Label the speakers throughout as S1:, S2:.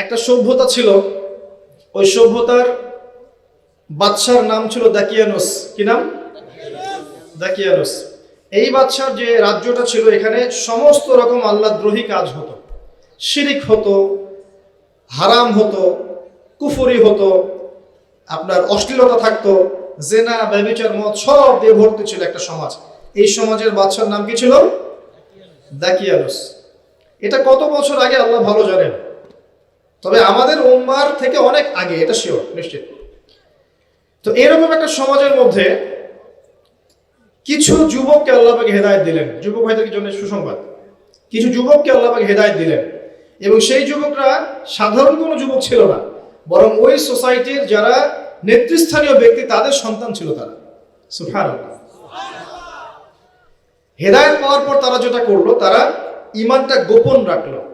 S1: একটা সভ্যতা ছিল। ওই সভ্যতার বাদশার নাম ছিল দাকিয়ানুস। কি নাম? দাকিয়ানুস। এই বাদশার যে রাজ্যটা ছিল, এখানে সমস্ত রকম আল্লাহদ্রোহী কাজ হতো। শিরিক হতো, হারাম হতো, কুফরি হতো, আপনার অশ্লীলতা থাকতো, জেনা ব্যবিচার মত সব দিয়ে ভর্তি ছিল একটা সমাজ। এই সমাজের বাদশার নাম কি ছিল? দাকিয়ানুস। এটা কত বছর আগে, আল্লাহ ভালো জানেন। তবে আমাদের উম্মার থেকে অনেক আগে, এটা শিওর নিশ্চিত। তো এরকম একটা সমাজের মধ্যে কিছু যুবককে আল্লাহকে হেদায়ত দিলেন। যুবক ভাইদের জন্য সুসংবাদ। কিছু যুবককে আল্লাহকে হেদায়ত দিলেন। এবং সেই যুবকরা সাধারণ কোনো যুবক ছিল না, বরং ওই সোসাইটির যারা নেতৃস্থানীয় ব্যক্তি, তাদের সন্তান ছিল তারা। সুফার হেদায়ত পাওয়ার পর তারা যেটা করল, তারা ইমানটা গোপন রাখল।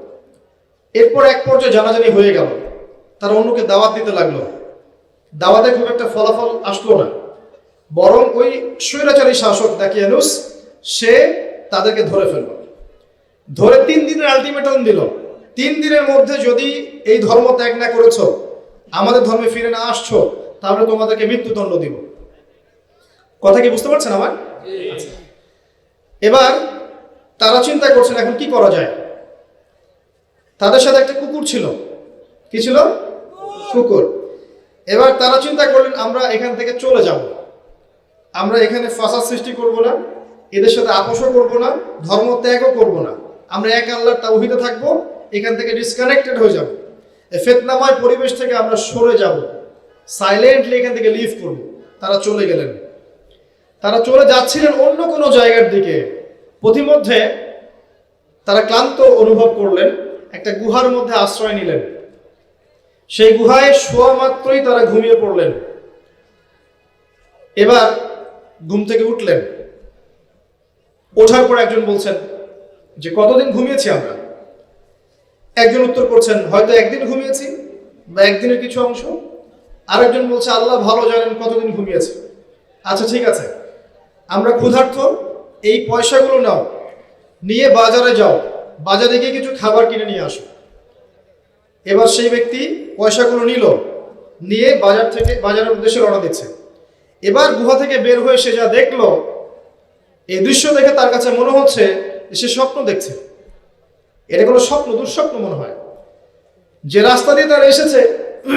S1: এরপর এক পর্যায়ে জানাজানি হয়ে গেল। তারা অন্যকে দাওয়াত দিতে লাগল। দাওয়াতে খুব একটা ফলাফল আসলো না। বরং ওই স্বৈরাচারী শাসক দাকিয়ানুস সে তাদেরকে ধরে ফেলল। ধরে তিন দিনের আলটিমেটাম দিল। তিন দিনের মধ্যে যদি এই ধর্ম ত্যাগ না করেছ আমাদের ধর্মে ফিরে না আসছো তাহলে তোমাদেরকে মৃত্যুদণ্ড দিব। কথা কি বুঝতে পারছেন আমার। এবার তারা চিন্তা করছেন এখন কি করা যায়? তাদের সাথে একটা কুকুর ছিল। কি ছিল? কুকুর। এবার তারা চিন্তা করলেন, আমরা এখান থেকে চলে যাব। আমরা এখানে ফাঁসার সৃষ্টি করব না, এদের সাথে আপোষও করব না, ধর্ম ত্যাগও করব না। আমরা এক আল্লাহর তাওহিদে থাকব, এখান থেকে ডিসকানেক্টেড হয়ে যাব। ফেতনাময় পরিবেশ থেকে আমরা সরে যাব। সাইলেন্টলি এখান থেকে লিভ করব। তারা চলে গেলেন। তারা চলে যাচ্ছিলেন অন্য কোনো জায়গার দিকে। পথিমধ্যে তারা ক্লান্ত অনুভব করলেন। একটা গুহার মধ্যে আশ্রয় নিলেন। সেই গুহায় শোয়া মাত্রই তারা ঘুমিয়ে পড়লেন। এবার ঘুম থেকে উঠলেন। ওঠার পর একজন বলছেন, যে কতদিন ঘুমিয়েছি আমরা? একজন উত্তর করছেন, হয়তো একদিন ঘুমিয়েছি বা একদিনের কিছু অংশ। আরেকজন বলছে, আল্লাহ ভালো জানেন কতদিন ঘুমিয়েছে। আচ্ছা ঠিক আছে। আমরা ক্ষুধার্ত, এই পয়সাগুলো নাও। নিয়ে বাজারে যাও। বাজারে গিয়ে কিছু খাবার কিনে নিয়ে আসো। এবার সেই ব্যক্তি পয়সাগুলো নিল, নিয়ে বাজার থেকে, বাজারের উদ্দেশ্যে রওনা দিচ্ছে। এবার গুহা থেকে বের হয়ে সে যা দেখল, এই দৃশ্য দেখে তার কাছে মনে হচ্ছে সে স্বপ্ন দেখছে। এটা কোনো স্বপ্ন, দুঃস্বপ্ন মনে হয়। যে রাস্তা দিয়ে তারা এসেছে,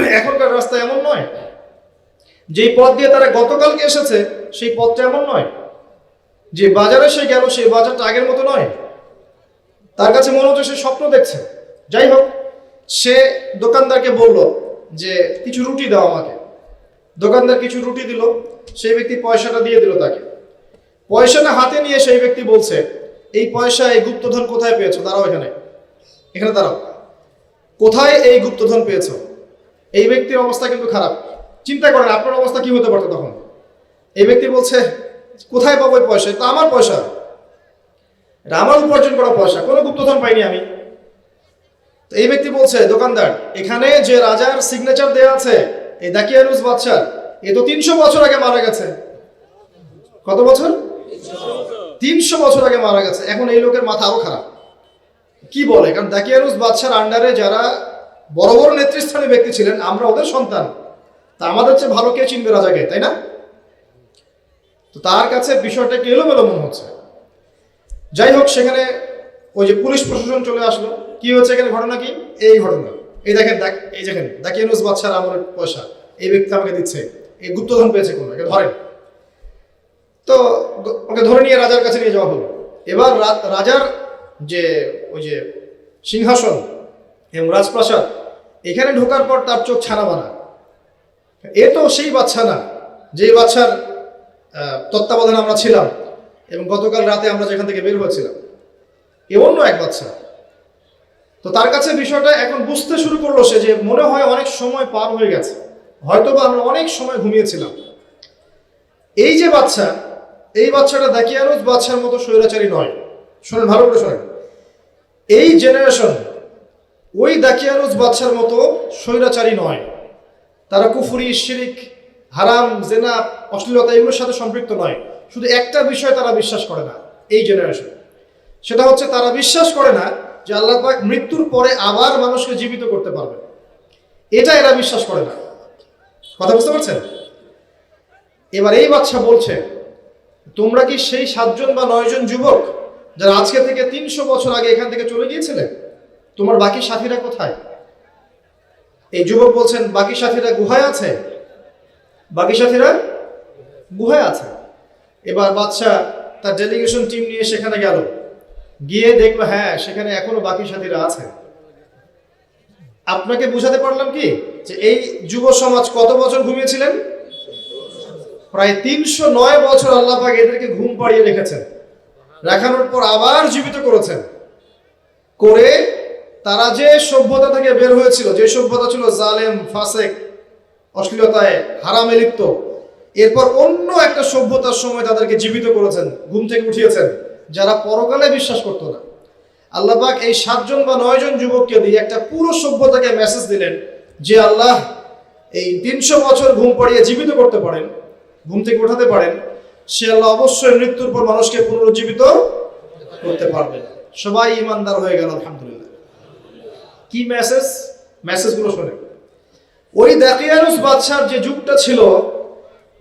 S1: এখনকার রাস্তা এমন নয়। যেই পথ দিয়ে তারা গতকালকে এসেছে, সেই পথটা এমন নয়। যে বাজারে সে গেল সেই বাজারটা আগের মতো নয়। তার কাছে মনে হচ্ছে সে স্বপ্ন দেখছে। যাই হোক, সে দোকানদারকে বলল যে, কিছু রুটি দাও আমাকে। দোকানদার কিছু রুটি দিল, সেই ব্যক্তি পয়সাটা দিয়ে দিল তাকে। পয়সাটা হাতে নিয়ে সেই ব্যক্তি বলছে, এই পয়সা এই গুপ্তধন কোথায় পেয়েছ? দাঁড়াও এখানে। এখানে দাঁড়াও। কোথায় এই গুপ্তধন পেয়েছ? এই ব্যক্তির অবস্থা কিন্তু খারাপ। চিন্তা করেন, আপনার অবস্থা কি হতে পারতো তখন? এই ব্যক্তি বলছে, কোথায় পাবো পয়সা এটা আমার পয়সা। এটা আমার উপার্জন করা পয়সা, কোনো গুপ্তধন পাইনি আমি। তো এই ব্যক্তি বলছে, দোকানদার, এখানে যে রাজার সিগনেচার দেওয়া আছে এই দাকিয়ানুস বাদশার এ তো তিনশো বছর আগে মারা গেছে। কত বছর? তিনশো বছর আগে মারা গেছে। এখন এই লোকের মাথা আরও খারাপ। কি বলে? কারণ দাকিয়ানুস বাদশার আন্ডারে যারা বড় বড় নেতৃস্থানীয় ব্যক্তি ছিলেন, আমরা ওদের সন্তান। তা আমাদের চেয়ে ভালো কে চিনবে রাজাকে, তাই না? তো তার কাছে বিষয়টা একটু এলোমেলো মনে হচ্ছে। যাই হোক সেখানে ওই যে পুলিশ প্রশাসন চলে আসলো। কি হয়েছে এখানে ঘটনা কি? এই ঘটনা। এই দেখেন, দেখ, এই দেখেন দাকিয়ানুস বাদশার আমার পয়সা। এই ব্যক্তি আমাকে দিচ্ছে। এই গুপ্তধন পেয়েছে কোনো, একে ধরেন। তো ওকে ধরে নিয়ে রাজার কাছে নিয়ে যাওয়া হলো। এবার রাজার যে ওই যে সিংহাসন এবং রাজপ্রাসাদ এখানে ঢোকার পর তার চোখ ছানা বানা এ তো সেই বাচ্চা না, যেই বাচ্চার তত্ত্বাবধানে আমরা ছিলাম। এবং গতকাল রাতে আমরা যেখান থেকে বের হয়েছিলাম, এ অন্য এক বাচ্চা। তো তার কাছে বিষয়টা এখন বুঝতে শুরু করল সে যে মনে হয় অনেক সময় পার হয়ে গেছে। হয়তো বা আমরা অনেক সময় ঘুমিয়েছিলাম। এই যে বাচ্চা, এই বাচ্চাটা দাকিয়ানুজ বাচ্চার মতো স্বৈরাচারী নয়। শোনেন, ভালো করে শোনেন। এই জেনারেশন ওই দাকিয়ানুজ বাচ্চার মতো স্বৈরাচারী নয়। তারা কুফুরি, শিরিক, হারাম, জেনা, অশ্লীলতা, এগুলোর সাথে সম্পৃক্ত নয়। শুধু একটা বিষয় তারা বিশ্বাস করে না, এই জেনারেশন সেটা হচ্ছে তারা বিশ্বাস করে না যে আল্লাহ পাক মৃত্যুর পরে আবার মানুষকে জীবিত করতে পারবে। এটা এরা বিশ্বাস করে না। কথা বুঝতে পারছেন? এবার এই বাচ্চা বলছে, তোমরা কি সেই সাতজন বা নয়জন যুবক যারা আজকে থেকে তিনশো বছর আগে এখান থেকে চলে গিয়েছিলে? তোমার বাকি সাথীরা কোথায়? এই যুবক বলছেন, বাকি সাথীরা গুহায় আছে। বাকি সাথীরা গুহায় আছে। এবার বাচ্চা তার ডেলিগেশন টিম নিয়ে সেখানে গেল। গিয়ে দেখল হ্যাঁ সেখানে এখনও বাকি সাথীরা আছে। আপনাকে বুঝাতে পারলাম কি? যে এই যুব সমাজ কত বছর ঘুমিয়েছিলেন? প্রায় তিনশো নয় বছর আল্লাপাক এদেরকে ঘুম পাড়িয়ে রেখেছেন। রাখানোর পর আবার জীবিত করেছেন। করে তারা যে সভ্যতা থেকে বের হয়েছিল, যে সভ্যতা ছিল জালেম, ফাসেক, অশ্লীলতায় হারামে লিপ্ত এরপর অন্য একটা সভ্যতার সময় তাদেরকে জীবিত করেছেন, ঘুম থেকে উঠিয়েছেন, যারা পরকালে বিশ্বাস করতো না। আল্লাহ পাক এই সাতজন বা নয়জন যুবককে দিয়ে একটা পুরো সভ্যতাকে মেসেজ দিলেন যে, আল্লাহ, এই তিনশো বছর ঘুম পাড়িয়ে জীবিত করতে পারেন, ঘুম থেকে উঠাতে পারেন। সে আল্লাহ অবশ্যই মৃত্যুর পর মানুষকে পুনরুজ্জীবিত করতে পারবেন সবাই ইমানদার হয়ে গেল, আলহামদুলিল্লাহ। কি মেসেজ মেসেজগুলো শোনে ওই দাকিয়ানুস বাদশার যে যুগটা ছিল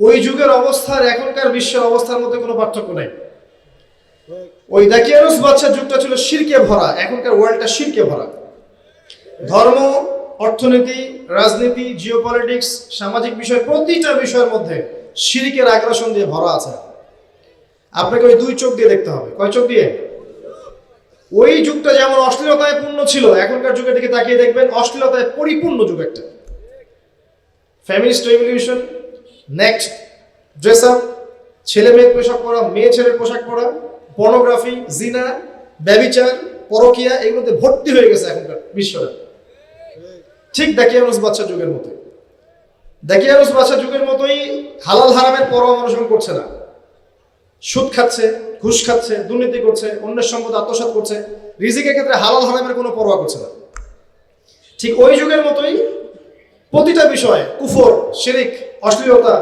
S1: ওই যুগের অবস্থার, এখনকার বিশ্বের অবস্থার মধ্যে কোনো পার্থক্য নেই। ওই দাকিয়ানুস বাদশার যুগটা ছিল শিরকে ভরা, এখনকার ওয়ার্ল্ডটা শিরকে ভরা। ধর্ম, অর্থনীতি, রাজনীতি জিওপলিটিক্স সামাজিক বিষয়, প্রতিটা বিষয়ের মধ্যে শিরিকের আগ্রাসন দিয়ে ভরা আছে। আপনাকে ওই দুই চোখ দিয়ে দেখতে হবে। কয় চোখ দিয়ে? ওই যুগটা যেমন অশ্লীলতায় পূর্ণ ছিল, এখনকার যুগের দিকে তাকিয়ে দেখবেন অশ্লীলতায় পরিপূর্ণ যুগ একটা। ফ্যামিলিস্ট রেভলিউশন নেক্সট ড্রেস আপ ছেলে মেয়ের পোশাক পরা, মেয়ে ছেলের পোশাক পরা পর্নোগ্রাফি জিনা ব্যবিচার, পরকিয়া এগুলোতে ভর্তি হয়ে গেছে এখনকার বিশ্বটা ঠিক দাকিয়ানুস বাচ্চা যুগের মতো দাকিয়ানুস বাচ্চা যুগের মতোই হালাল হারামের পরোয়া এখন করছে না। সুদ খাচ্ছে, ঘুষ খাচ্ছে, দুর্নীতি করছে, অন্যের সম্পদ আত্মসাৎ করছে, রিজিকের ক্ষেত্রে হালাল হারামের কোনো পরোয়া করছে না। ঠিক ওই যুগের মতোই প্রতিটা বিষয়, কুফর, শিরিক, অশ্লীলতা,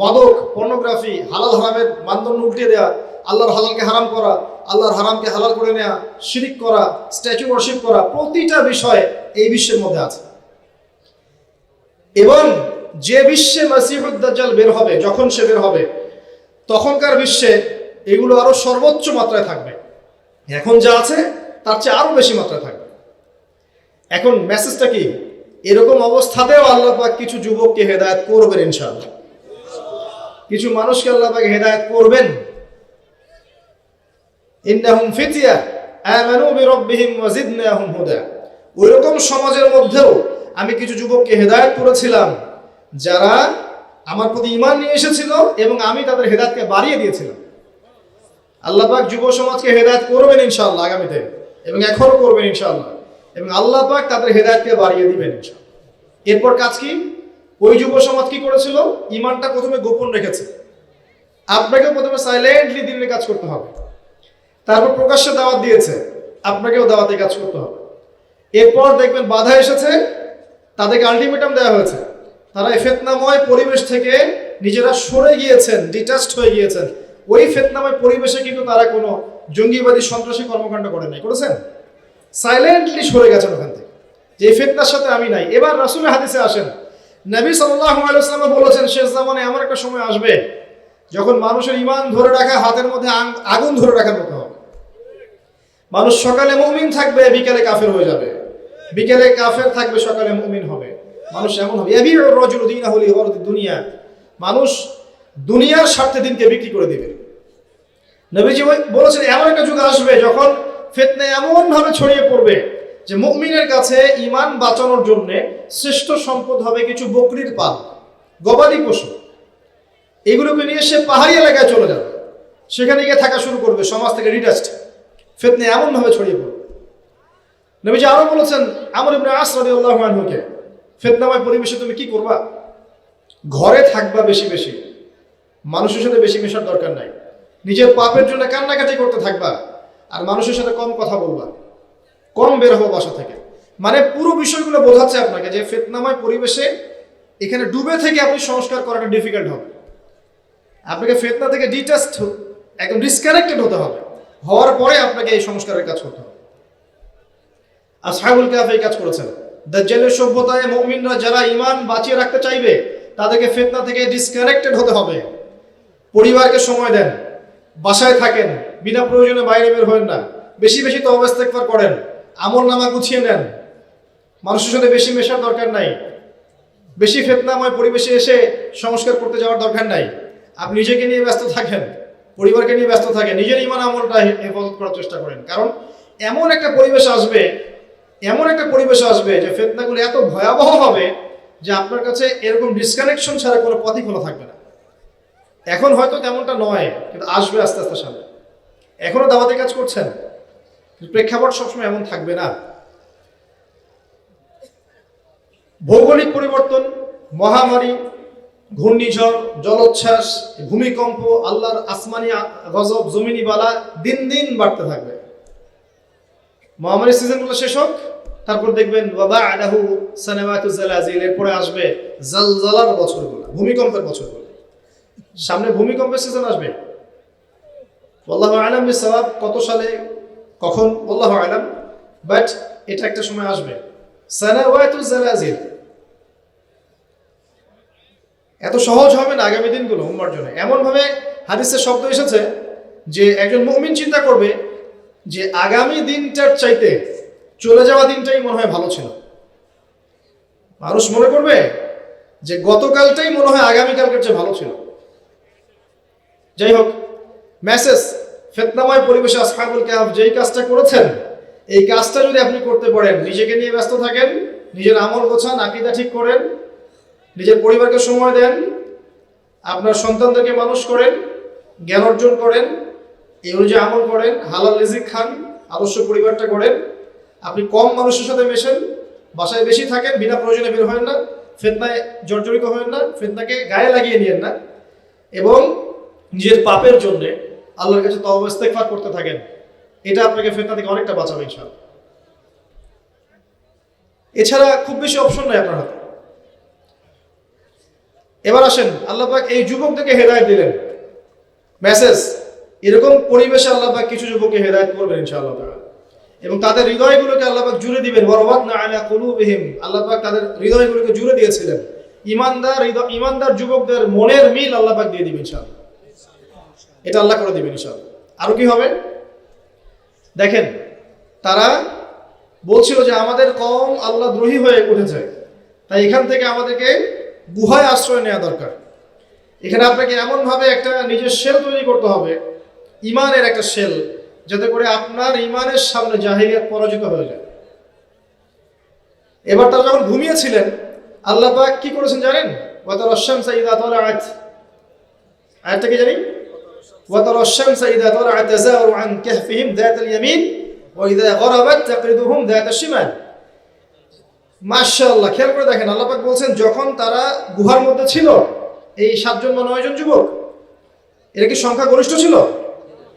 S1: মাদক পর্নোগ্রাফি হালাল হারামের মানদণ্ড উল্টে দেওয়া আল্লাহর হালালকে হারাম করা, আল্লাহর হারামকে হালাল করে নেওয়া শিরিক করা স্ট্যাচু ওয়ার্শিপ করা, প্রতিটা বিষয় এই বিশ্বের মধ্যে আছে। এবং যে বিশ্বে মাসিহুদ্দাজ্জাল বের হবে, যখন সে বের হবে, তখনকার বিশ্বে এগুলো আরও সর্বোচ্চ মাত্রায় থাকবে। এখন যা আছে, তার চেয়ে আরও বেশি মাত্রায় থাকবে। এখন মেসেজটা কি? এরকম অবস্থাতেও আল্লাহ পাক কিছু যুবককে হেদায়েত করবেন ইনশাআল্লাহ। কিছু মানুষকে আল্লাহ পাক হেদায়েত করবেন। ইন্নাহুম ফিতিয়া, আমানু বিরাব্বিহিম ওয়া জিদনাহুম হুদা। ওইরকম সমাজের মধ্যেও আমি কিছু যুবককে হেদায়েত করেছিলাম, যারা আমার প্রতি ঈমান নিয়ে এসেছিল এবং আমি তাদের হেদায়েতকে বাড়িয়ে দিয়েছিলাম। আল্লাহ পাক যুব সমাজকে হেদায়েত করবেন ইনশাআল্লাহ আগামীতে এবং এখনও করবেন ইনশাআল্লাহ। এবং আল্লাহ পাক তাদের হেদায়েতকে বাড়িয়ে দিবেন এরপর কাজ কি? ওই যুব সমাজ কি করেছিল? ইমানটা প্রথমে গোপন রেখেছে। আপনাকে প্রথমে সাইলেন্টলি দিনের কাজ করতে হবে। তারপর প্রকাশ্যে দাওয়াত দিয়েছে। আপনাকেও দাওয়াতে কাজ করতে হবে। এরপর দেখবেন বাধা এসেছে। তাদেরকে আলটিমেটাম দেওয়া হয়েছে। তারা এই ফেতনাময় পরিবেশ থেকে নিজেরা সরে গিয়েছেন ডিটাচড হয়ে গিয়েছেন। ওই ফেতনাময় পরিবেশে কিন্তু তারা কোনো জঙ্গিবাদী সন্ত্রাসী কর্মকাণ্ড করে নাই। করেছেন? সাইলেন্টলি সরে গেছেন ওখান থেকে। যে ফেতনার সাথে আমি নাই। এবার রাসুলের হাদিসে আসেন। নবী সাল্লাহ বলেছেন, শেষ জামানে এমন একটা সময় আসবে যখন মানুষের ইমান ধরে রাখা, হাতের মধ্যে আগুন ধরে রাখার মতো হবে। মানুষ সকালে মুমিন থাকবে, বিকেলে কাফের হয়ে যাবে। বিকেলে কাফের থাকবে, সকালে মুমিন হবে। মানুষ এমন হবে। এবি রজুল দিন হলি দুনিয়া। মানুষ দুনিয়ার স্বার্থে দিনকে বিক্রি করে দিবে। নবীজি বলেছেন, এমন একটা যুগ আসবে যখন ফেতনা এমন ভাবে ছড়িয়ে পড়বে যে মুমিনের কাছে ইমান বাঁচানোর জন্যে শ্রেষ্ঠ সম্পদ হবে কিছু বকরির পাল, গবাদি পশু। এগুলোকে নিয়ে সে পাহাড়ি এলাকায় চলে যাবে। সেখানে গিয়ে থাকা শুরু করবে, সমাজ থেকে রিটাস্ট ফেতনা এমনভাবে ছড়িয়ে পড়বে। নবীজি আরও বলেছেন, আমার ইবনে আস রাদিয়াল্লাহু আনহুকে, ফেতনাময় পরিবেশে তুমি কি করবা? ঘরে থাকবা বেশি বেশি। মানুষের সাথে বেশি মেশার দরকার নাই। নিজের পাপের জন্য কান্নাকাটি করতে থাকবা। আর মানুষের সাথে কম কথা বলবা। কম বের হব বাসা থেকে। মানে পুরো বিষয়গুলো বোঝাচ্ছে আপনাকে যে ফেতনাময় পরিবেশে এখানে ডুবে থেকে আপনি সংস্কার করাটা ডিফিকাল্ট হবে। আপনাকে ফেতনা থেকে ডিটাচড একদম ডিসকানেক্টেড হতে হবে। হওয়ার পরে আপনাকে এই সংস্কারের কাজ করতে হবে। আর সাহেবুল কাফ এই কাজ করেছেন। দাজ্জালের সভ্যতায় মুমিনরা যারা ঈমান বাঁচিয়ে রাখতে চাইবে, তাদেরকে ফিতনা থেকে ডিসকানেক্টেড হতে হবে। পরিবারকে সময় দেন। বাসায় থাকেন। বিনা প্রয়োজনে বাইরে বের হবেন না। বেশি বেশি তওবা ইস্তেগফার করেন। আমল নামা গুছিয়ে নেন। মানুষের সাথে বেশি মেশার দরকার নাই। বেশি ফেতনাময় পরিবেশে এসে সংস্কার করতে যাওয়ার দরকার নাই। আপনি নিজেকে নিয়ে ব্যস্ত থাকেন, পরিবারকে নিয়ে ব্যস্ত থাকেন, নিজের ইমান আমলটা হেফাজত করার চেষ্টা করেন। কারণ এমন একটা পরিবেশ আসবে, এমন একটা পরিবেশ আসবে যে ফেতনাগুলো এত ভয়াবহ হবে যে আপনার কাছে এরকম ডিসকানেকশন ছাড়া কোনো পথই খোলা থাকবে না। এখন হয়তো তেমনটা নয়, কিন্তু আসবে আস্তে আস্তে সামনে। এখনও দাওয়াতের কাজ করছেন? প্রেক্ষাপট সবসময় এমন থাকবে না। ভৌগোলিক পরিবর্তন, মহামারী, ঘূর্ণিঝড়, জলোচ্ছ্বাস, ভূমিকম্প, আল্লাহর আসমানি গজব, জমিনি বালা দিন দিন বাড়তে থাকবে। মহামারী সিজনগুলো শেষ হোক, তারপর দেখবেন বাবা আলাহু সানামাতু জালাজিল, এরপরে আসবে জালজালার বছরগুলো, ভূমিকম্পের বছরগুলো। সামনে ভূমিকম্পের সিজন আসবে। আল্লাহ আলাম সবাব কত সালে, কখন আল্লাহ আলাম বাট এটা একটা সময় আসবে। সানাওয়াতু জালাজিল এত সহজ হবে না আগামী দিনগুলো উম্মার জন্য। এমনভাবে হাদিসের শব্দ এসেছে যে একজন মুমিন চিন্তা করবে যে আগামী দিনটার চাইতে চলে যাওয়া দিনটাই মনে হয় ভালো ছিল। মানুষ মনে করবে যে গতকালটাই মনে হয় আগামীকালকের চেয়ে ভালো ছিল। যাই হোক মেসেজ, ফেতনাময় পরিবেশে আসহাবুল কাহাফ যেই কাজটা করেছেন, এই কাজটা যদি আপনি করতে পারেন, নিজেকে নিয়ে ব্যস্ত থাকেন, নিজের আমল গোছান, আকিদা ঠিক করেন, নিজের পরিবারকে সময় দেন, আপনার সন্তানদেরকে মানুষ করেন, জ্ঞান অর্জন করেন, এই অনুযায়ী আমল করেন, হালাল রিজিক খান, আদর্শ পরিবারটা করেন আপনি কম মানুষের সাথে মেশেন, বাসায় বেশি থাকেন, বিনা প্রয়োজনে বের হয় না, ফেতনায় জর্জরিত হবেন না, ফেতনাকে গায়ে লাগিয়ে নিয়েন না, এবং নিজের পাপের জন্য আল্লাহর কাছে তওবা, ইস্তেগফার করতে থাকেন। এটা আপনাকে ফেতনা থেকে অনেকটা বাঁচাবে, ইনশাআল্লাহ। এছাড়া খুব বেশি অপশন নাই আপনার হাতে। এবার আসেন, আল্লাহ এই যুবকদেরকে হেদায়েত দিলেন। মেসেজ এরকম পরিবেশে আল্লাহ পাক কিছু যুবককে হেদায়েত করবেন, ইনশাআল্লাহ এবং তাদের হৃদয়গুলোকে আল্লাহ জুড়ে দিবেন। ওয়ারাবাতনা আলা কুলুবিহিম, আল্লাহ পাক তাদের হৃদয়গুলোকে জুড়ে দিয়েছিলেন। ইমানদার ইমানদার যুবকদের মনের মিল আল্লাহ পাক দিয়ে দিবেন, ইনশাআল্লাহ। এটা আল্লাহ করে দিবেন ইনশাআল্লাহ। আরও কি হবে? দেখেন, তারা বলছিল যে আমাদের কম আল্লাহ দ্রোহী হয়ে উঠেছে। তাই এখান থেকে আমাদেরকে গুহায় আশ্রয় নেওয়া দরকার। এখানে আপনাকে এমনভাবে একটা নিজের সেল তৈরি করতে হবে, ইমানের একটা সেল যাতে করে আপনার ইমানের সামনে জাহিলিয়াত পরাজিত হয়ে যায়। এবার তারা যখন ঘুমিয়েছিলেন, আল্লাহ কি করেছেন জানেন? ওয়াতার কি জানি? وترى الشمس إذا طلعت تزاور عن كهفهم ذات اليمين وإذا غربت تقرضهم ذات الشمال মাশাআল্লাহ খেয়াল করে দেখেন আল্লাহ পাক বলছেন যখন তারা গুহার মধ্যে ছিল এই সাতজন বা নয়জন যুবক এরা কি সংখ্যা গরিষ্ঠ ছিল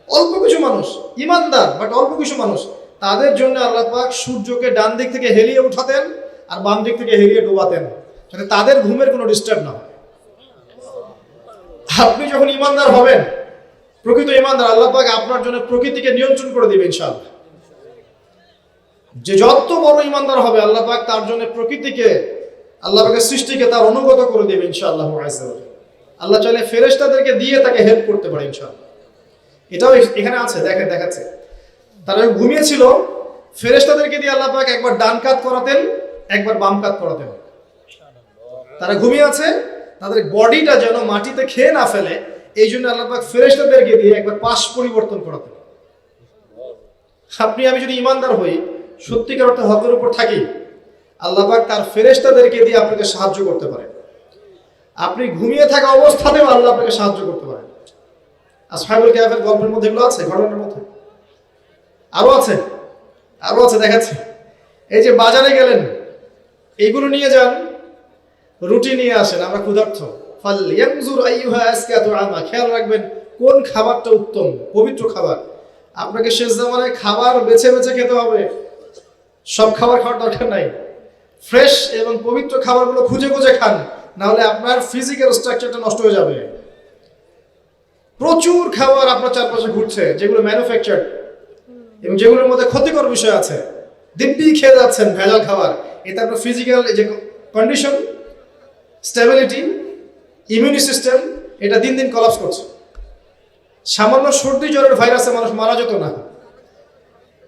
S1: অল্প কিছু মানুষ ইমানদার বাট অল্প কিছু মানুষ তাদের জন্য আল্লাহ পাক সূর্যকে ডান দিক থেকে হেলিয়ে উঠাতেন আর বাম দিক থেকে হেলিয়ে ডোবাতেন যাতে তাদের ঘুমের কোনো ডিস্টার্ব না হয় আপনি যখন ইমানদার হবেন প্রকৃত ইমানদার আল্লাহ পাক আপনার জন্য প্রকৃতিকে নিয়ন্ত্রণ করে দিবে ইনশাআল্লাহ। যে যত বড় ইমানদার হবে আল্লাহ পাক তার জন্য প্রকৃতিকে, আল্লাহ পাকের সৃষ্টিকে তার অনুগত করে দেবে ইনশাআল্লাহ আল্লাহ চাইলে ফেরেশতাদেরকে দিয়ে তাকে হেল্প করতে পারে ইনশাআল্লাহ। এটাও এখানে আছে, দেখেন, দেখাচ্ছে। তারা ঘুমিয়েছিল, ফেরেশতাদেরকে দিয়ে আল্লাহ পাক একবার ডান কাত করাতেন, একবার বাম কাত করাতেন। তারা ঘুমিয়ে আছে, তাদের বডিটা যেন মাটিতে খেয়ে না ফেলে এই জন্য আল্লাপাক ফেরেস্তাদেরকে দিয়ে একবার পাশ পরিবর্তন করাতে আপনি, আমি যদি ইমানদার হই, সত্যিকার অর্থে হকের উপর থাকি আল্লাপাক তার ফেরেস্তাদেরকে দিয়ে আপনাকে সাহায্য করতে পারেন। আপনি ঘুমিয়ে থাকা অবস্থাতেও আল্লাহ আপনাকে সাহায্য করতে পারেন। আসহাবুল ক্যাফের গল্পের মধ্যে এগুলো আছে, ঘটনার মধ্যে? আরও আছে আরও আছে, দেখাচ্ছে। এই যে বাজারে গেলেন এইগুলো নিয়ে যান, রুটি নিয়ে আসেন, আমরা ক্ষুধার্থ খেয়াল রাখবেন কোন খাবারটা উত্তম, পবিত্র খাবার। আপনাকে শেষ জামানায় খাবার বেছে বেছে খেতে হবে। সব খাবার খাওয়ার দরকার নাই। ফ্রেশ এবং পবিত্র খাবারগুলো খুঁজে খুঁজে খান না হলে আপনার ফিজিক্যাল স্ট্রাকচারটা নষ্ট হয়ে যাবে। প্রচুর খাবার আপনার চারপাশে ঘুরছে, যেগুলো ম্যানুফ্যাকচার এবং যেগুলোর মধ্যে ক্ষতিকর বিষয় আছে। দিব্যি খেয়ে যাচ্ছেন, ভেজাল খাবার। এতে আপনার ফিজিক্যাল যে কন্ডিশন স্টেবিলিটি ইমিউনি সিস্টেম, এটা দিন দিন কলাপস করছে। সামান্য সর্দি জ্বরের ভাইরাসে মানুষ মারা যেত না।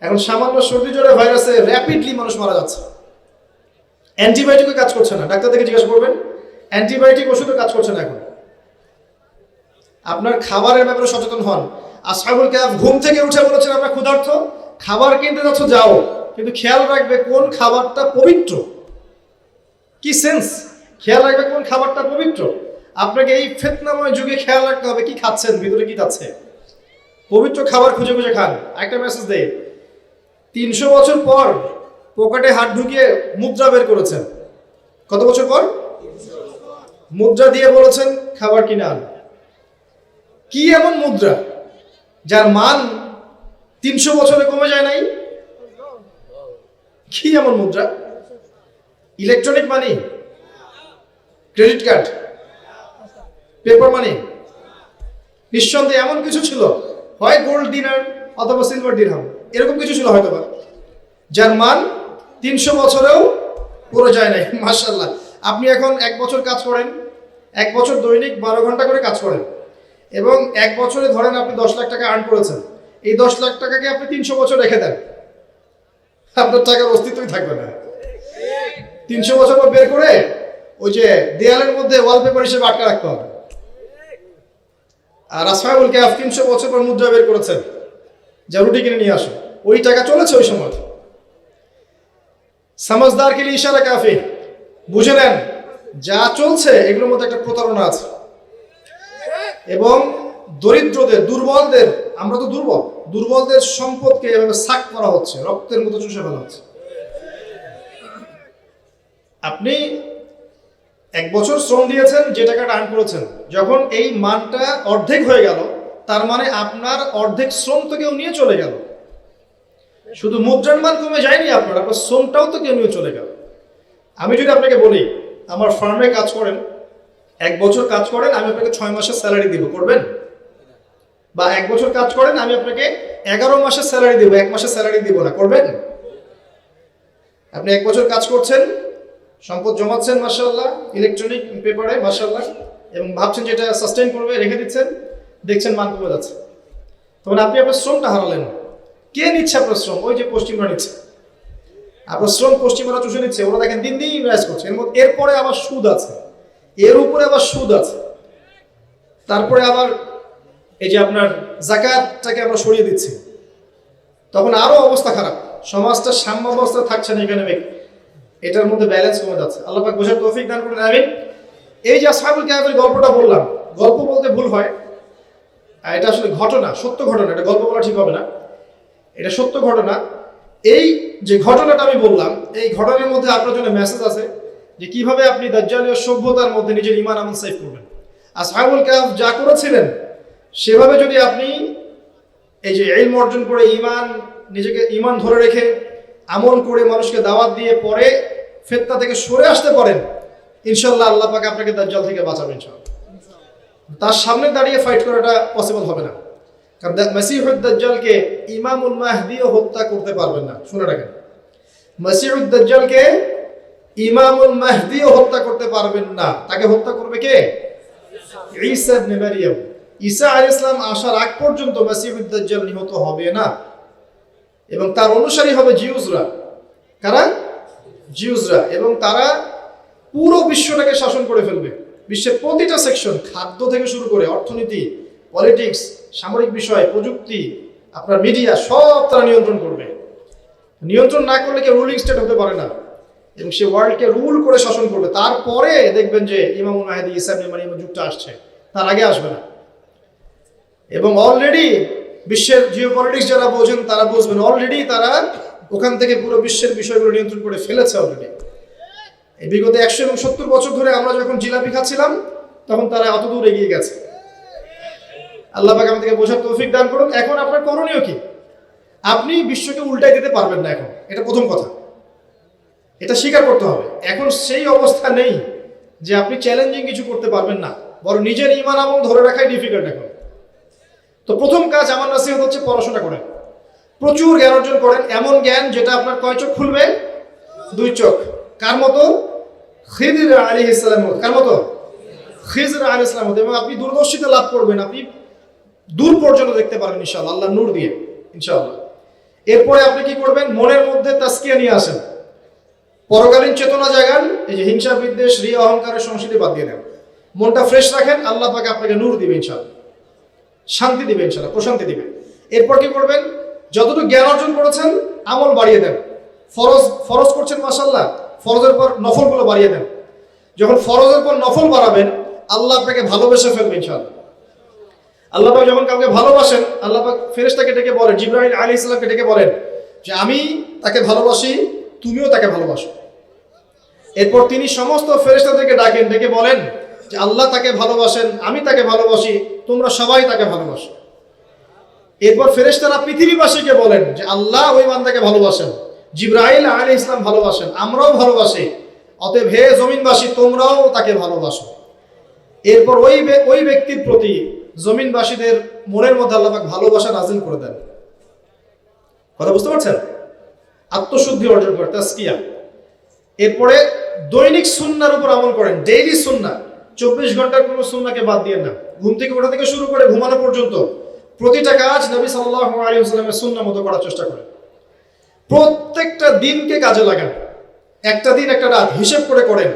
S1: এখন সামান্য সর্দি জ্বরের ভাইরাসে র্যাপিডলি মানুষ মারা যাচ্ছে। অ্যান্টিবায়োটিকও কাজ করছে না। ডাক্তার থেকে জিজ্ঞাসা করবেন অ্যান্টিবায়োটিক ওষুধও কাজ করছে না এখন। আপনার খাবারের ব্যাপারে সচেতন হন। আসহাবুল কাহাফ ঘুম থেকে উঠে বলেছেন, আমরা ক্ষুধার্ত, খাবার কিনতে যাচ্ছ, যাও। কিন্তু খেয়াল রাখবে কোন খাবারটা পবিত্র। কি সেন্স খেয়াল রাখবে কোন খাবারটা পবিত্র? আপনাকে এই ফেতনাময় যুগে খেয়াল রাখতে হবে কি খাচ্ছেন, ভিতরে কি যাচ্ছে? পবিত্র খাবার খুঁজে খুঁজে খান। একটা মেসেজ দেয় তিনশো বছর পর পকেটে হাত ঢুকিয়ে মুদ্রা বের করেছেন। কত বছর পর? মুদ্রা দিয়ে বলেছেন, খাবার কিনে আন। কি এমন মুদ্রা যার মান তিনশো বছরে কমে যায় নাই? কি এমন মুদ্রা? Electronic money credit card paper money নিঃসন্দেহে এমন কিছু ছিল, হয় গোল্ড ডিনার অথবা সিলভার ডিনার এরকম কিছু ছিল হয়তো বা যার মান তিনশো বছরেও পুরো যায় নাই মার্শাল্লাহ আপনি এখন এক বছর কাজ করেন, এক বছর দৈনিক বারো ঘণ্টা করে কাজ করেন, এবং এক বছরে ধরেন আপনি দশ লাখ টাকা আর্ন করেছেন, এই দশ লাখ টাকাকে আপনি তিনশো বছর রেখে দেন, আপনার টাকার অস্তিত্বই থাকবে না। তিনশো বছর পর বের করে ওই যে দেয়ালের মধ্যে ওয়ালপেপার হিসেবে আটকে রাখতে হবে। আর আসমাবুল কাফ তিনশো বছর পর মুদ্রা বের করেছেন, যা রুটি কিনে নিয়ে আসো। ওই টাকা চলেছে ওই সময়। সমাজদার কে ইশারা কাফি বুঝে নেন, যা চলছে এগুলোর মধ্যে একটা প্রতারণা আছে। এবং দরিদ্রদের, দুর্বলদের, আমরা তো দুর্বল, দুর্বলদের সম্পদকে এভাবে সাক করা হচ্ছে, রক্তের মতো চুষে ফেলা হচ্ছে। আপনি এক বছর শ্রম দিয়েছেন, যে টাকাটা আর্ন করেছেন। যখন এই মানটা অর্ধেক হয়ে গেল, তার মানে আপনার অর্ধেক শ্রম তো কেউ নিয়ে চলে গেল। শুধু মুদ্রার মান কমে যায়নি আপনার আপনার শ্রমটাও তো কেউ নিয়ে চলে গেল। আমি যদি আপনাকে বলি, আমার ফার্মে কাজ করেন, এক বছর কাজ করেন, আমি আপনাকে ছয় মাসের স্যালারি দিব, করবেন? বা এক বছর কাজ করেন, আমি আপনাকে এগারো মাসের স্যালারি দিব, এক মাসের স্যালারি দিব না, করবেন? আপনি এক বছর কাজ করছেন সম্পদ জমাচ্ছেন মার্শাল্লাহ ইলেকট্রনিক পেপারে মার্শাল্লাহ এবং ভাবছেন যে এটা সাস্টেন করবে, রেখে দিচ্ছেন, দেখছেন মান কমে যাচ্ছে। তখন আপনি আপনার শ্রমটা হারালেন। কে নিচ্ছে আপনার শ্রম? ওই যে পশ্চিমরা নিচ্ছে। আপনার শ্রম পশ্চিমরা চুষে নিচ্ছে, ওরা দেখেন দিন দিন রাইজ করছে। এর মধ্যে এরপরে আবার সুদ আছে। এর উপরে আবার সুদ আছে। তারপরে আবার এই যে আপনার জাকাতটাকে আমরা সরিয়ে দিচ্ছি। তখন আরও অবস্থা খারাপ। সমাজটা সাম্য অবস্থা থাকছে না ইকোনমিক এটার মধ্যে ব্যালেন্স কমে যাচ্ছে। আল্লাহ পাক বোঝার তৌফিক দান করে আমিন। এই যে আসহাবুল কাহাফের গল্পটা বললাম, গল্প বলতে ভুল হয়। এটা আসলে ঘটনা, সত্য ঘটনা, এটা গল্প বলা ঠিক হবে না। এটা সত্য ঘটনা। এই যে ঘটনাটা আমি বললাম, এই ঘটনার মধ্যে আপনার জন্য মেসেজ আছে যে কীভাবে আপনি দাজ্জালীয় সভ্যতার মধ্যে নিজের ইমান আমল সেভ করবেন। আসহাবুল কাহাফ যা করেছিলেন, সেভাবে যদি আপনি এই যে এলম অর্জন করে ইমান নিজেকে ইমান ধরে রেখে আমল করে মানুষকে দাওয়াত দিয়ে পরে ফেতনা থেকে সরে আসতে পারেন ইনশাল্লাহ আল্লাহ পাকে আপনাকে দাজ্জাল থেকে বাঁচাবেন ইনশাল্লাহ তার সামনে দাঁড়িয়ে ফাইট করাটা পসিবল হবে না। কারণ দাজ্জালকে ইমামুল মাহদিও হত্যা করতে পারবেন না। শুনে রাখেন। দাজ্জালকে ইমামুল মাহদিও হত্যা করতে পারবেন না। তাকে হত্যা করবে কে? ঈসা ইবনে মারিয়াম। ঈসা আলাইহিস সালাম আসার আগ পর্যন্ত দাজ্জাল নিহত হবে না। এবং তার অনুসারী হবে জিউজরা। কারা? জিউজরা। এবং তারা পুরো বিশ্বটাকে শাসন করে ফেলবে। বিশ্বের প্রতিটা সেকশন, খাদ্য থেকে শুরু করে অর্থনীতি, পলিটিক্স, সামরিক বিষয়, প্রযুক্তি, আপনার মিডিয়া, সব তারা নিয়ন্ত্রণ করবে। নিয়ন্ত্রণ না করলে কেউ রুলিং স্টেট হতে পারে না। এবং সে ওয়ার্ল্ডকে রুল করে শাসন করবে। তারপরে দেখবেন যে ইমামুল মাহেদি, ইসলাম ইমানিয়ামের যুগটা আসছে। তার আগে আসবে না। এবং অলরেডি বিশ্বের জিও পলিটিক্স যারা বোঝেন, তারা বুঝবেন। অলরেডি তারা ওখান থেকে পুরো বিশ্বের বিষয়গুলো নিয়ন্ত্রণ করে ফেলেছে অলরেডি এই বিগত একশো এবং সত্তর বছর ধরে আমরা যখন জিলাপি খাচ্ছিলাম, তখন তারা অত দূর এগিয়ে গেছে। আল্লাহ পাক আমাদেরকে বোঝার তৌফিক দান করুন। এখন আপনার করণীয় কি? আপনি বিশ্বকে উল্টাই দিতে পারবেন না এখন। এটা প্রথম কথা। এটা স্বীকার করতে হবে। এখন সেই অবস্থা নেই যে আপনি চ্যালেঞ্জিং কিছু করতে পারবেন না। বরং নিজের ইমান আমল ধরে রাখাই ডিফিকাল্ট এখন। তো প্রথম কাজ আমার নাসিহত হচ্ছে পড়াশোনা করেন। প্রচুর জ্ঞান অর্জন করেন, এমন জ্ঞান যেটা আপনার কয় চোখ খুলবে? দুই চোখ। কার মতো? খিদির আলী ইসলামের মতো। কার মতো? খিজর আলী ইসলামের মতো। এবং আপনি দূরদর্শিতা লাভ করবেন, আপনি দূর পর্যন্ত দেখতে পারেন ইনশাআল্লাহ আল্লাহ নূর দিয়ে, ইনশাআল্লাহ। এরপরে আপনি কি করবেন? মনের মধ্যে তাস্কিয়া নিয়ে আসেন। পরকালীন চেতনা জাগান, এই যে হিংসা বিদ্বেষ, রিয়া, অহংকারের সংস্কৃতি বাদ দিয়ে দেন। মনটা ফ্রেশ রাখেন, আল্লাহ পাকে আপনাকে নূর দিবে ইনশাআল্লাহ। শান্তি দিবে ইনশাআল্লাহ, প্রশান্তি দিবে। এরপর কি করবেন? যতটুকু জ্ঞান অর্জন করেছেন, আমল বাড়িয়ে দেন। ফরজ ফরজ করছেন মাসাল্লাহ ফরজের পর নফলগুলো বাড়িয়ে দেন। যখন ফরজের পর নফল বাড়াবেন, আল্লাহ আপনাকে ভালোবেসে ফেলবে ইনশাআল্লাহ। আল্লাহ পাক যখন কাউকে ভালোবাসেন, আল্লাহ পাক ফেরেশতাকে ডেকে বলেন জিব্রাহিম আলী ইসলামকে ডেকে বলেন যে, আমি তাকে ভালোবাসি, তুমিও তাকে ভালোবাসো। এরপর তিনি সমস্ত ফেরেশতাদেরকে ডাকেন, ডেকে বলেন যে আল্লাহ তাকে ভালোবাসেন, আমি তাকে ভালোবাসি, তোমরা সবাই তাকে ভালোবাসো। এরপর ফেরেশতারা পৃথিবীবাসীকে বলেন যে আল্লাহ ওই বান্দাকে ভালোবাসেন, জিব্রাইল আলী ইসলাম ভালোবাসেন, আমরাও ভালোবাসি, অতএব হে জমিনবাসী, তোমরাও তাকে ভালোবাসো। এরপর ওই ওই ব্যক্তির প্রতি জমিনবাসীদের মনের মধ্যে আল্লাহ ভালোবাসা নাজিল করে দেন। কথা বুঝতে পারছেন? আত্মশুদ্ধি অর্জন করে তাস্কিয়া এরপরে দৈনিক সুন্নার উপর আমল করেন, ডেইলি সুন্না। চব্বিশ ঘণ্টার কোনো সুন্নাকে বাদ দিয়ে না। ঘুম থেকে ওঠা থেকে শুরু করে ঘুমানো পর্যন্ত প্রতিটা কাজ নবী সাল্লাহ আলী সুন্না মতো করার চেষ্টা করেন প্রত্যেকটা দিনকে কাজে লাগান। একটা দিন, একটা রাত হিসেব করে করেন।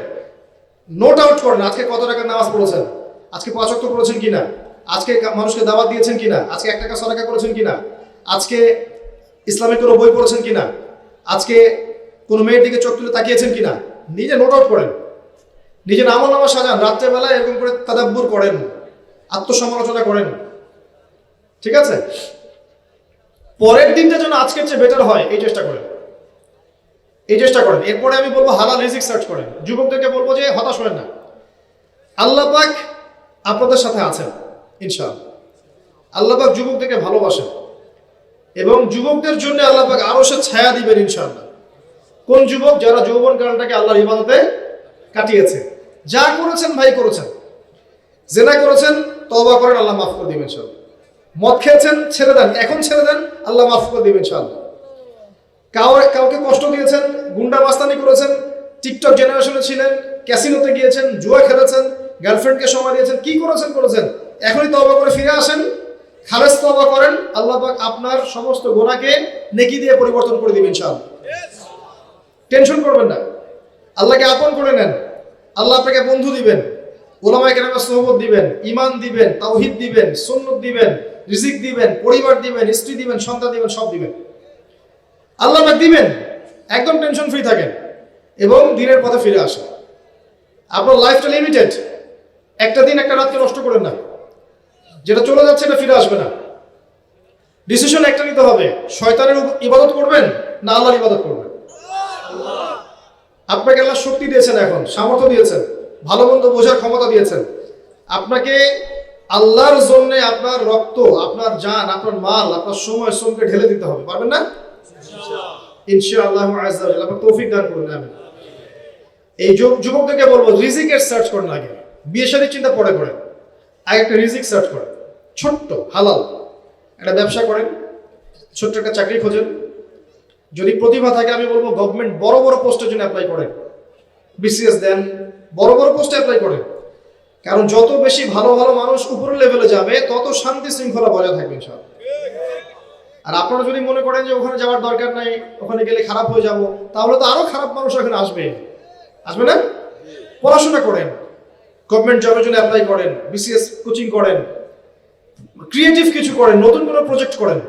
S1: নোট আউট করেন, আজকে কত টাকা নামাজ পড়েছেন? আজকে পাঁচ পড়েছেন কিনা? আজকে মানুষকে দাওয়াত দিয়েছেন কিনা? আজকে এক টাকা সরাকা করেছেন কিনা? আজকে ইসলামের কোনো বই পড়েছেন কিনা? আজকে কোনো মেয়ের দিকে চোখ তুলে তাকিয়েছেন কিনা? নিজে নোট আউট করেন। নিজের নামা সাজান, রাত্রেবেলায় এরকম করে তাদাব্বুর করেন, আত্মসমালোচনা করেন। ঠিক আছে? পরের দিনটা যেন আজকের চেয়ে বেটার হয়, এই চেষ্টা করেন। এই চেষ্টা করেন। এরপরে আমি বলব হালাল রিজিক সার্চ করেন। যুবকদেরকে বলব যে হতাশ হবেন না। আল্লাহ পাক আপনাদের সাথে আছেন, ইনশাআল্লাহ। আল্লাহ পাক যুবকদেরকে ভালোবাসেন। এবং যুবকদের জন্য আল্লাহ পাক আরও সে ছায়া দিবেন, ইনশাআল্লাহ। কোন যুবক যারা যৌবন কালটাকে আল্লাহর ইবাদতে কাটিয়েছে? যা করেছেন ভাই করেছেন। জেনা করেছেন তওবা করেন আল্লাহ মাফ করে দিবেন ইনশাআল্লাহ। মদ খেয়েছেন ছেড়ে দেন। এখন ছেড়ে দেন আল্লাহ মাফ করে দিবেন ইনশাআল্লাহ। কাউ কাউকে কষ্ট দিয়েছেন গুন্ডা মাস্তানি করেছেন টিকটক জেনারেশনে ছিলেন ক্যাসিনোতে গিয়েছেন জুয়া খেলেছেন গার্লফ্রেন্ডকে সময় দিয়েছেন কি করেছেন করেছেন? এখনই তবা করে ফিরে আসেন খালেজ তবা করেন আল্লাহ পাক আপনার সমস্ত গোনাকে নেকি দিয়ে পরিবর্তন করে দিবেন ইনশাআল্লাহ। টেনশন করবেন না। আল্লাহকে আপন করে নেন। আল্লাহ আপনাকে বন্ধু দিবেন ওলামায় কেরামের সোহবত দিবেন ইমান দিবেন, তাওহিদ দিবেন, সুন্নত দিবেন, রিজিক দিবেন, পরিবার দিবেন, স্ত্রী দিবেন, সন্তান দিবেন, সব দিবেন। আল্লাহ পাক দিবেন, একদম টেনশন ফ্রি থাকেন এবং দিনের পথে ফিরে আসেন। আপনার লাইফটা লিমিটেড একটা দিন, একটা রাতকে নষ্ট করেন না। যেটা চলে যাচ্ছে, এটা ফিরে আসবে না। ডিসিশন একটা নিতে হবে, শয়তানের ইবাদত করবেন না আল্লাহর ইবাদত করবেন। আপনাকে আল্লাহ শক্তি দিয়েছেন এখন, সামর্থ্য দিয়েছেন, ভালো মন্দ বোঝার ক্ষমতা দিয়েছেন। আপনাকে আল্লাহর জন্য আপনার রক্ত, আপনার জান, আপনার মাল, আপনার সময়, শ্রমকে ঢেলে দিতে হবে, পারবেন না? ইনশাআল্লাহ আপনার তৌফিক দান করুন, আমিন। এই যুব- যুবকদেরকে বলব, রিজিকের সার্চ করেন আগে। বিয়ে শাদীর চিন্তা পরে করেন। আগে একটা রিজিক সার্চ করেন। ছোট্ট, হালাল। একটা ব্যবসা করেন, ছোট্ট একটা চাকরি খোঁজেন। যদি প্রতিভা থাকে, আমি বলব গভর্নমেন্ট বড় বড় পোস্টের জন্য অ্যাপ্লাই করেন বিসিএস দেন, বড় বড় পোস্টে অ্যাপ্লাই করে। কারণ যত বেশি ভালো ভালো মানুষ উপরের লেভেলে যাবে, তত শান্তি শৃঙ্খলা বজায় থাকবে ইনশাআল্লাহ। আর আপনারা যদি মনে করেন যে ওখানে যাওয়ার দরকার নাই, ওখানে গেলে খারাপ হয়ে যাব, তাহলে তো আরও খারাপ মানুষ ওখানে আসবে। আসবে না? পড়াশোনা করেন। গভর্নমেন্ট জবের জন্য অ্যাপ্লাই করেন বিসিএস কোচিং করেন। ক্রিয়েটিভ কিছু করেন, নতুন কোনো প্রজেক্ট করেন।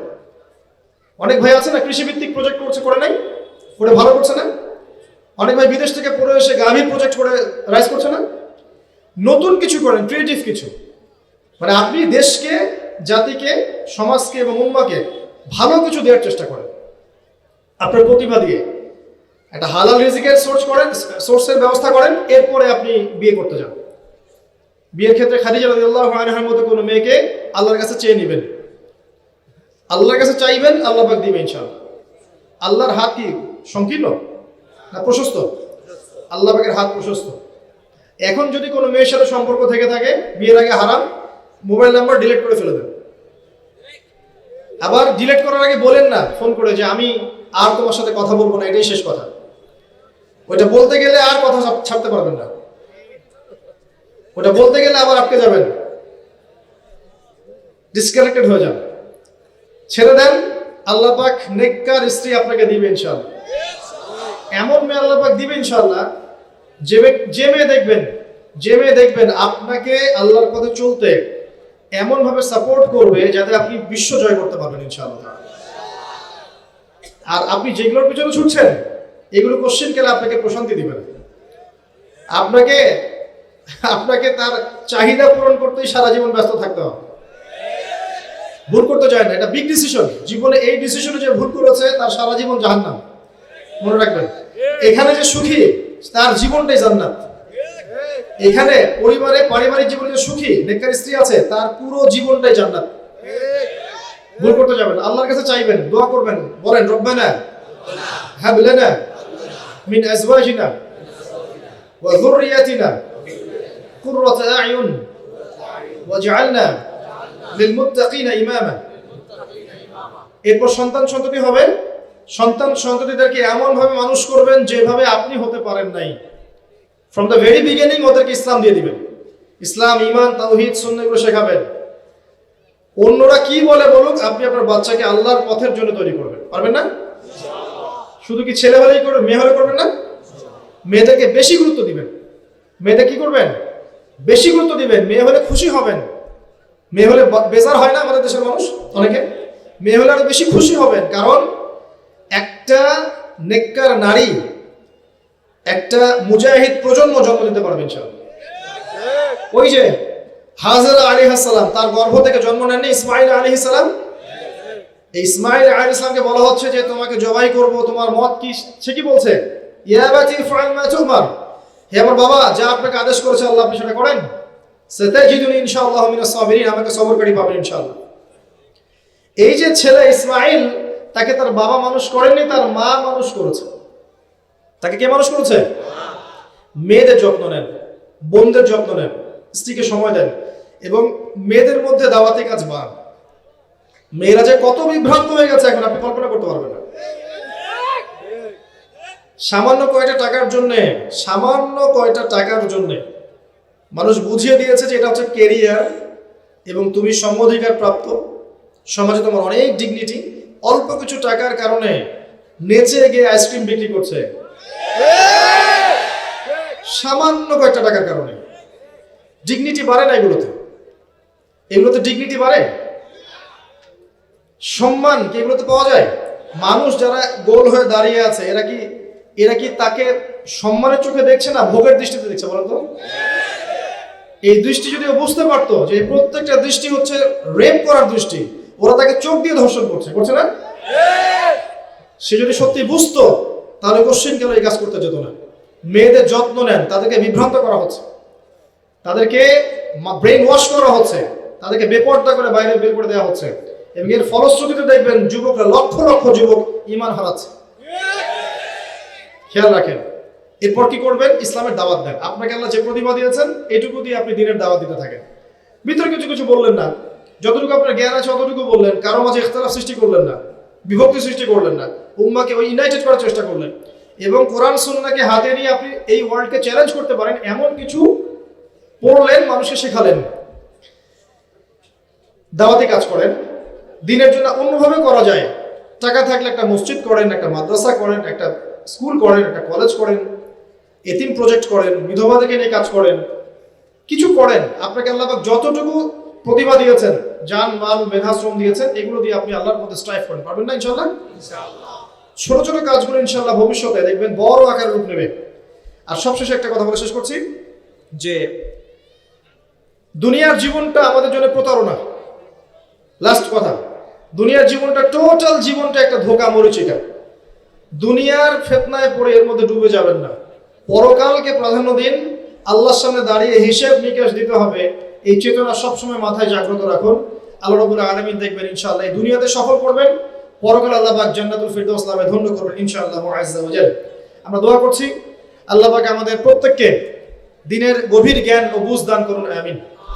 S1: অনেক ভাই আছে না কৃষিভিত্তিক প্রজেক্ট করছে, করে নাই? করে ভালো করছে না? অনেক ভাই বিদেশ থেকে পড়ে এসে গাভীর প্রজেক্ট করে রাইজ করছে না? নতুন কিছু করেন ক্রিয়েটিভ কিছু। মানে আপনি দেশকে, জাতিকে, সমাজকে এবং উম্মাকে ভালো কিছু দেওয়ার চেষ্টা করেন। আপনার প্রতিভা দিয়ে। একটা হালাল রিজিকের সোর্স করেন সোর্সের ব্যবস্থা করেন, এরপরে আপনি বিয়ে করতে যান। বিয়ের ক্ষেত্রে খাদিজা রাদিয়াল্লাহু আনহার মতো কোনো মেয়েকে আল্লাহর কাছে চেয়ে নেবেন। আল্লাহর কাছে চাইবেন, আল্লাহ পাক দিবেন ইনশাআল্লাহ। আল্লাহর হাত কি সংকীর্ণ না প্রশস্ত? আল্লাহ পাকের হাত প্রশস্ত। এখন যদি কোনো মেয়ের সাথে সম্পর্ক থেকে থাকে, বিয়ের আগে হারাম, মোবাইল নাম্বার ডিলিট করে ফেলে দেন। আবার ডিলিট করার আগে বলেন না, ফোন করে যে আমি আর তোমার সাথে কথা বলব না, এটাই শেষ কথা। ওইটা বলতে গেলে আর কথা ছাড়তে পারবেন না। ওটা বলতে গেলে আবার আটকে যাবেন। ডিসকানেক্টেড হয়ে যান ছেড়ে দেন, আল্লাহ পাক নেককার স্ত্রী আপনাকে দিবে ইনশাআল্লাহ। এমন মেয়ে আল্লাহ পাক দিবে ইনশাআল্লাহ, যে যে মেয়ে দেখবেন, যে মেয়ে দেখবেন আপনাকে আল্লাহর পথে চলতে এমন ভাবে সাপোর্ট করবে যাতে আপনি বিশ্ব জয় করতে পারবেন ইনশাআল্লাহ। আর আপনি যেগুলোর পিছনে ছুটছেন, এগুলো কোশ্চেন কেন আপনাকে প্রশান্তি দিবে না। আপনাকে আপনাকে তার চাহিদা পূরণ করতেই সারা জীবন ব্যস্ত থাকতে হবে। ভুল করতে চায় না, এটা বিগ ডিসিশন জীবনে এই ডিসিশনে যে ভুল করেছে, তার সারা জীবন জাহান্নাম। মনে রাখবেন, এখানে যে সুখী, তার জীবনটাই জান্নাত। এখানে পরিবারে, পারিবারিক জীবনে যে সুখী, নেককার স্ত্রী আছে, তার পুরো জীবনটাই জান্নাত। ভুল করতে যাবেন আল্লাহর কাছে চাইবেন, দোয়া করবেন, বলেন, রব্বানা হাব লানা মিন আজওয়াজিনা ওয়া যুররিয়াতিনা কুররাতা আয়ুন ওয়াজআলনা লিলমুত্তাকিনা ইমামা। এরপর সন্তান সন্ততি হবেন। সন্তান সন্ততিদেরকে এমন ভাবে মানুষ করবেন যেভাবে আপনি হতে পারেন নাই। ফ্রম দ্য ভেরি বিগিনিং ওদেরকে ইসলাম দিয়ে দিবেন। ইসলাম ইমান তাওহিদ সুন্নাহ এগুলো শেখাবেন। অন্যরা কি বলে বলুক, আপনি আপনার বাচ্চাকে আল্লাহর পথের জন্য তৈরি করবেন। পারবেন না? শুধু কি ছেলে হলেই করবেন, মেয়ে হলে করবেন না? মেয়েদেরকে বেশি গুরুত্ব দিবেন। মেয়েদের কি করবেন? বেশি গুরুত্ব দিবেন। মেয়ে হলে খুশি হবেন। মেয়ে হলে বেজার হয় না আমাদের দেশের মানুষ অনেকে? মেয়ে হলে আরও বেশি খুশি হবেন। কারণ একটা নেককার নারী একটা মুজাহিদ প্রজন্ম জন্ম দিতে পারবেন ওই যে হাজরা আলী সালাম, তার গর্ভ থেকে জন্ম নেননি ইসমাইল আলী সালাম? এই ইসমাইল আলী সালামকে বলা হচ্ছে যে তোমাকে জবাই করব, তোমার মত কি? সে কি বলছে? ইয়াবাতি ফাআল মা হে আমার বাবা, যা আপনাকে আদেশ করেছে আল্লাহ, আপনি সেটা করেন। সাতাজিদুনি ইনশাআল্লাহ মিনাস সাবিরিন আমাকে সবরকারী পাবেন ইনশাআল্লাহ। এই যে ছেলে ইসমাইল, তাকে তার বাবা মানুষ করেননি, তার মা মানুষ করেছে। তাকে কে মানুষ করেছে? মেয়েদের যত্ন নেন, বোনদের যত্ন নেন, স্ত্রীকে সময় দেন এবং মেয়েদের মধ্যে দাওয়াতি কাজ বাড়ান। মেয়েরা যে কত বিভ্রান্ত হয়ে গেছে, এখন আপনি কল্পনা করতে পারবেন না। সামান্য কয়টা টাকার জন্যে, সামান্য কয়টা টাকার জন্যে মানুষ বুঝিয়ে দিয়েছে যে এটা হচ্ছে কেরিয়ার এবং তুমি সম্মধিকার প্রাপ্ত। সমাজে তোমার অনেক ডিগনিটি অল্প কিছু টাকার কারণে নেচে গিয়ে আইসক্রিম বিক্রি করছে। সামান্য কয়েকটা টাকার কারণে। ডিগনিটি বাড়ে না এগুলোতে। এগুলোতে ডিগনিটি বাড়ে? সম্মান কি এগুলোতে পাওয়া যায়? মানুষ যারা গোল হয়ে দাঁড়িয়ে আছে, এরা কি এরা কি তাকে সম্মানের চোখে দেখছে না ভোগের দৃষ্টিতে দেখছে বলো তো এই দৃষ্টি যদি বুঝতে পারতো যে প্রত্যেকটা দৃষ্টি হচ্ছে রেপ করার দৃষ্টি, ওরা তাকে চোখ দিয়ে ধর্ষণ করছে করছে না? সে যদি সত্যি বুঝতো, তাহলে কোশ্চেন কেন এই কাজ করতে যেত না? মেয়েদের যত্ন নেন, তাদেরকে বিভ্রান্ত করা হচ্ছে। তাদেরকে ব্রেন ওয়াশ করা হচ্ছে। তাদেরকে বেপর্দা করে বাইরে বের করে দেওয়া হচ্ছে। এবং এর ফলশ্রুতিতে দেখবেন যুবকরা লক্ষ লক্ষ যুবক ইমান হারাচ্ছে। খেয়াল রাখেন। এরপর কি করবেন? ইসলামের দাওয়াত দেন। আপনাকে আল্লাহ যে প্রতিভা দিয়েছেন, এটুকু দিয়ে আপনি দিনের দাওয়াত দিতে থাকেন। ভিতরে কিছু কিছু বললেন না। যতটুকু আপনার জ্ঞান আছে, অতটুকু বললেন। কারও মাঝে ইখতলাফ সৃষ্টি করলেন না। বিভক্তি সৃষ্টি করলেন না। উম্মাকে ওই ইউনাইটেড করার চেষ্টা করলেন। এবং কোরআন সুন্নাহকে হাতে নিয়ে আপনি এই ওয়ার্ল্ডকে চ্যালেঞ্জ করতে পারেন, এমন কিছু পড়লেন, মানুষকে শেখালেন। দাওয়াতে কাজ করেন। দিনের জন্য অন্যভাবে করা যায়। টাকা থাকলে একটা মসজিদ করেন, একটা মাদ্রাসা করেন, একটা স্কুল করেন, একটা কলেজ করেন। এতিম প্রজেক্ট করেন বিধবাদেরকে নিয়ে কাজ করেন কিছু করেন। আপনাকে আল্লাহ যতটুকু প্রতিভা দিয়েছেন যান মাল মেধাশ্রম দিয়েছেন এগুলো দিয়ে আপনি আল্লাহর মধ্যে স্ট্রাইভ করেন। পারবেন না ইনশাল্লাহ ছোট ছোট কাজগুলো ইনশাল্লাহ ভবিষ্যতে দেখবেন বড় আকার রূপ নেবে। আর সবশেষে একটা কথা বলে শেষ করছি যে দুনিয়ার জীবনটা আমাদের জন্য প্রতারণা। লাস্ট কথা দুনিয়ার জীবনটা টোটাল জীবনটা একটা ধোকা মরিচিকা। দুনিয়ার ফেতনায় পড়ে এর মধ্যে ডুবে যাবেন না। পরকালকে প্রাধান্য দিন, আল্লাহর সামনে দাঁড়িয়ে হিসেব নিকাশ দিতে হবে। এই চেতনা সবসময় মাথায় জাগ্রত রাখুন। আল্লাহ রবুল আলমিন দেখবেন ইনশাআল্লাহ এই দুনিয়াতে সফল করবেন। পরকাল আল্লাহ পাক জান্নাতুল ফিরদৌস নামে ধন্য করবেন ইনশাআল্লাহ আজাল আমরা দোয়া করছি, আল্লাহ পাক আমাদের প্রত্যেককে দিনের গভীর জ্ঞান ও বুঝ দান করুন, আমিন।